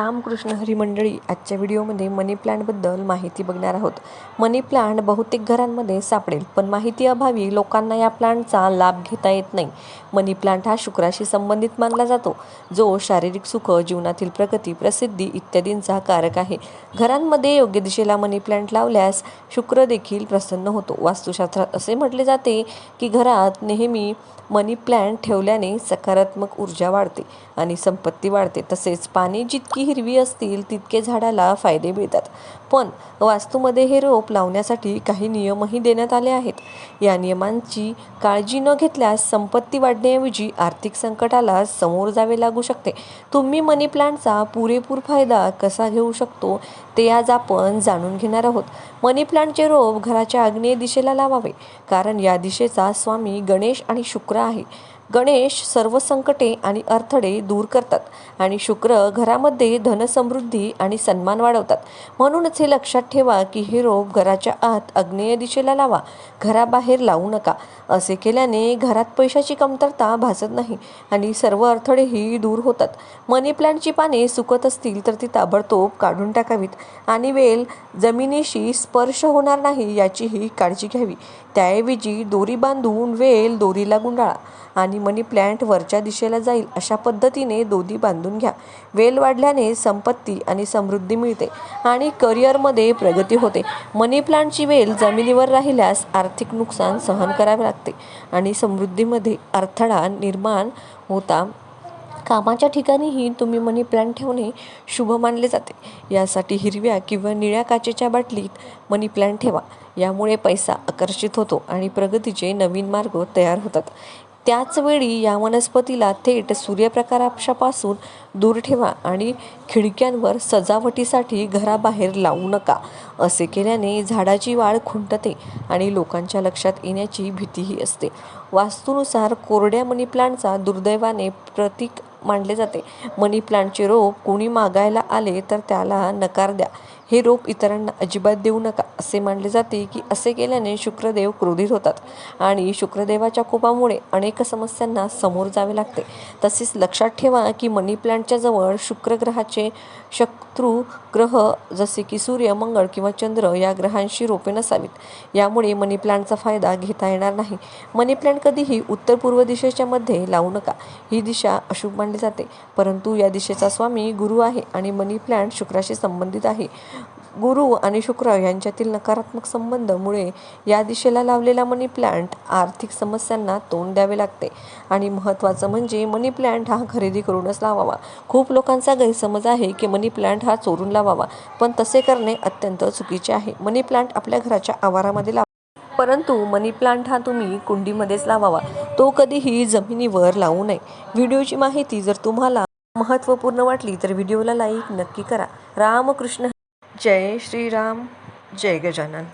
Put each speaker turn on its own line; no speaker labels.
रामकृष्ण हरी मंडळी आजच्या व्हिडिओमध्ये मनी प्लांटबद्दल माहिती बघणार आहोत. मनी प्लांट बहुतेक घरांमध्ये सापडेल पण माहिती अभावी लोकांना या प्लांटचा लाभ घेता येत नाही. मनी प्लांट हा शुक्राशी संबंधित मानला जातो जो शारीरिक सुख जीवनातील प्रगती प्रसिद्धी इत्यादींचा कारक आहे. घरांमध्ये योग्य दिशेला मनी प्लांट लावल्यास शुक्र देखील प्रसन्न होतो. वास्तुशास्त्रात असे म्हटले जाते की घरात नेहमी मनी प्लांट ठेवल्याने सकारात्मक ऊर्जा वाढते आणि संपत्ती वाढते. तसेच पाणी जितकी हिरवी असतील तितके झाडाला फायदे मिळतात. पण वास्तूमध्ये हे रोप लावण्यासाठी काही नियमही देण्यात आले आहेत. या नियमांची काळजी न घेतल्यास संपत्ती वाढण्याऐवजी आर्थिक संकटाला समोर जावे लागू शकते. तुम्ही मनी प्लांटचा पुरेपूर फायदा कसा घेऊ शकतो ते आज आपण जाणून घेणार आहोत. मनी प्लांटचे रोप घराच्या आग्नेय दिशेला लावावे कारण या दिशेचा स्वामी गणेश आणि शुक्र आहे. गणेश सर्व संकटे आणि अडथळे दूर करतात आणि शुक्र घरामध्ये धनसमृद्धी आणि सन्मान वाढवतात. म्हणूनच हे लक्षात ठेवा की हे रोप घराच्या आत आग्नेय दिशेला लावा. घराबाहेर लावू नका. असे केल्याने घरात पैशाची कमतरता भासत नाही आणि सर्व अडथळेही दूर होतात. मनी प्लांटची पाने सुकत असतील तर ती ताबडतोब काढून टाकावीत आणि वेल जमिनीशी स्पर्श होणार नाही याचीही काळजी घ्यावी. त्याऐवजी दोरी बांधून वेल दोरीला गुंडाळा आणि मनी प्लांट वरच्या दिशेला जाईल अशा पद्धतीने दोरी बांधून घ्या. वेल वाढल्याने संपत्ती आणि समृद्धी मिळते आणि करिअरमध्ये प्रगती होते. मनी प्लांटची वेल जमिनीवर राहिल्यास आर्थिक नुकसान सहन करावे लागते आणि समृद्धीमध्ये अडथळा निर्माण होता. कामाच्या ठिकाणीही तुम्ही मनी प्लांट ठेवणे शुभ मानले जाते. यासाठी हिरव्या किंवा निळ्या काचेच्या बाटलीत मनी प्लांट ठेवा. यामुळे पैसा आकर्षित होतो आणि प्रगतीचे नवीन मार्ग तयार होतात. त्याचवेळी या वनस्पतीला थेट सूर्यप्रकाशापासून दूर ठेवा आणि खिडक्यांवर सजावटीसाठी घराबाहेर लावू नका असे केल्याने झाडाची वाढ खुंटते आणि लोकांच्या लक्षात येण्याची भीतीही असते. वास्तूनुसार कोरड्या मनी प्लांटचा दुर्दैवाने प्रतीक मानले जाते. मनी प्लांटचे रोप कोणी मागायला आले तर त्याला नकार द्या. हे रोप इतरांना अजिबात देऊ नका असे मानले जाते की असे केल्याने शुक्रदेव क्रोधित होतात आणि शुक्रदेवाच्या कोपामुळे अनेक समस्यांना समोर जावे लागते. तसेच लक्षात ठेवा की मनी प्लांट प्लांटच्या जवळ शुक्रग्रहाचे शत्रू ग्रह जसे की सूर्य मंगळ किंवा चंद्र या ग्रहांशी रोपे नसावीत. यामुळे मनी प्लांटचा फायदा घेता येणार नाही. मनी प्लांट कधीही उत्तर पूर्व दिशेच्या मध्ये लावू नका. ही दिशा अशुभ मानली जाते. परंतु या दिशेचा स्वामी गुरु आहे आणि मनी प्लांट शुक्राशी संबंधित आहे. गुरु आणि शुक्र यांच्यातील नकारात्मक संबंधमुळे या दिशेला लावलेला मनी प्लांट आर्थिक समस्यांना तोंड द्यावे लागते. आणि महत्त्वाचं म्हणजे मनी प्लांट हा खरेदी करूनच लावावा. खूप लोकांचा गैरसमज आहे की मनी प्लांट हा चोरून लावावा पण तसे करणे अत्यंत चुकीचे आहे. मनी प्लांट आपल्या घराच्या आवारामध्ये लावा. परंतु मनी प्लांट हा तुम्ही कुंडीमध्येच लावावा. तो कधीही जमिनीवर लावू नये. व्हिडिओची माहिती जर तुम्हाला महत्त्वपूर्ण वाटली तर व्हिडिओला लाईक नक्की करा. रामकृष्ण जय श्रीराम जय गजानन.